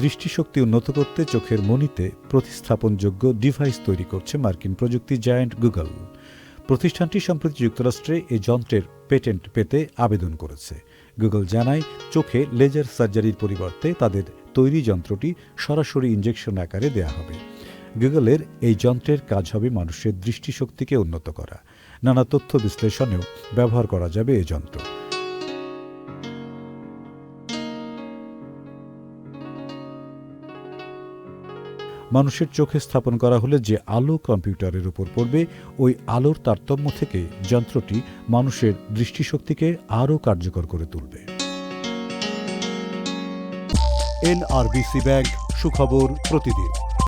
দৃষ্টিশক্তি উন্নত করতে চোখের মনিতে প্রতিস্থাপনযোগ্য ডিভাইস তৈরি করছে মার্কিন প্রযুক্তি জায়ান্ট গুগল। প্রতিষ্ঠানটি সম্প্রতি যুক্তরাষ্ট্রে এই যন্ত্রের পেটেন্ট পেতে আবেদন করেছে। গুগল জানায়, চোখে লেজার সার্জারির পরিবর্তে তাদের তৈরি যন্ত্রটি সরাসরি ইঞ্জেকশন আকারে দেয়া হবে। গুগলের এই যন্ত্রের কাজ হবে মানুষের দৃষ্টিশক্তিকে উন্নত করা। নানা তথ্য বিশ্লেষণেও ব্যবহার করা যাবে এই যন্ত্র। মানুষের চোখে স্থাপন করা হলে যে আলো কম্পিউটারের উপর পড়বে, ওই আলোর তারতম্য থেকে যন্ত্রটি মানুষের দৃষ্টিশক্তিকে আরও কার্যকর করে তুলবে। এনআরবিসি ব্যাংক, সুখবর প্রতিদিন।